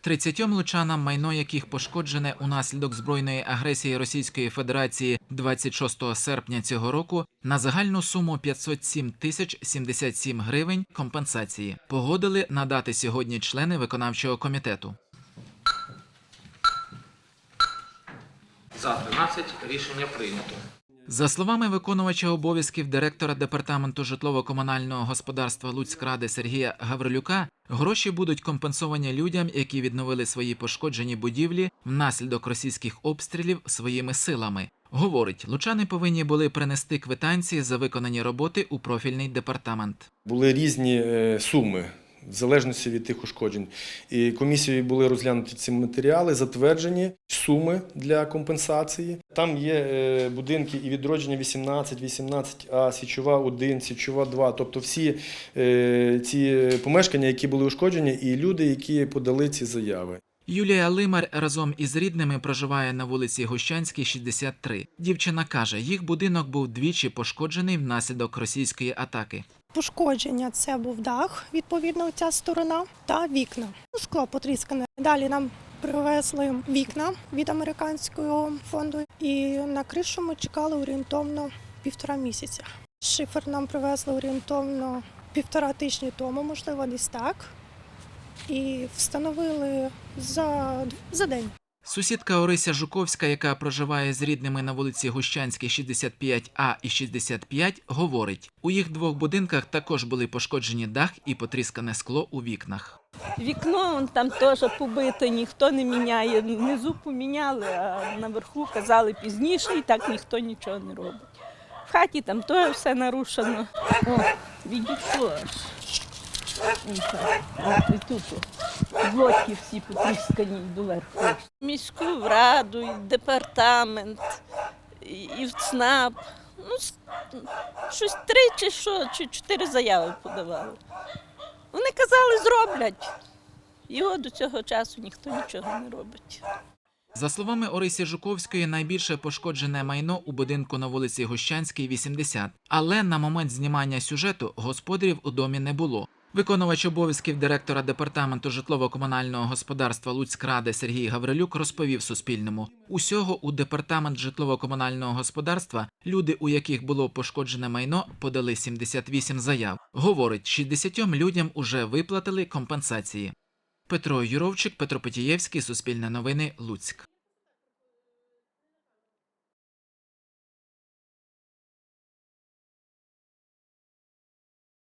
30 лучанам, майно яких пошкоджене унаслідок збройної агресії Російської Федерації 26 серпня цього року на загальну суму 507 тисяч 77 гривень компенсації погодили надати сьогодні члени виконавчого комітету. За 13 рішення прийнято. За словами виконувача обов'язків директора департаменту житлово-комунального господарства Луцькради Сергія Гаврилюка, гроші будуть компенсовані людям, які відновили свої пошкоджені будівлі внаслідок російських обстрілів своїми силами. Говорить, лучани повинні були принести квитанції за виконані роботи у профільний департамент. Були різні е, суми. В залежності від тих ушкоджень. І комісією були розглянуті ці матеріали, затверджені суми для компенсації. Там є е, будинки і відродження 18, 18А, Січова 1, Січова 2, тобто всі е, ці помешкання, які були ушкоджені, і люди, які подали ці заяви. Юлія Лимар разом із рідними проживає на вулиці Гущанській, 63. Дівчина каже, їх будинок був двічі пошкоджений внаслідок російської атаки. Пошкодження це був дах, відповідно, ця сторона, та вікна. Ну, Скло потріскане. Далі нам привезли вікна від американського фонду, і на кришу ми чекали орієнтовно півтора місяця. Шифер нам привезли орієнтовно півтора тижні тому, можливо, десь так. І встановили за, за день. Сусідка Орися Жуковська, яка проживає з рідними на вулиці Гущанській 65А і 65, говорить, у їх двох будинках також були пошкоджені дах і потріскане скло у вікнах. Вікно там теж побите, ніхто не міняє. Внизу поміняли, а наверху казали пізніше, і так ніхто нічого не робить. В хаті там теж все нарушено. О, відійшло аж. От і тут. Блоки всі потріскані доверху. Міську раду, і департамент, і, в ЦНАП. Ну, щось три чи що, чи чотири заяви подавали. Вони казали, зроблять. Його до цього часу ніхто нічого не робить. За словами Орисі Жуковської, найбільше пошкоджене майно у будинку на вулиці Гущанській 80, але на момент знімання сюжету господарів у домі не було. Виконувач обов'язків директора департаменту житлово-комунального господарства Луцькради Сергій Гаврилюк розповів Суспільному: усього у департамент житлово-комунального господарства люди, у яких було пошкоджене майно, подали 78 заяв. Говорить, 60 людям уже виплатили компенсації. Петро Юровчик, Петро Потієвський, Суспільне новини, Луцьк.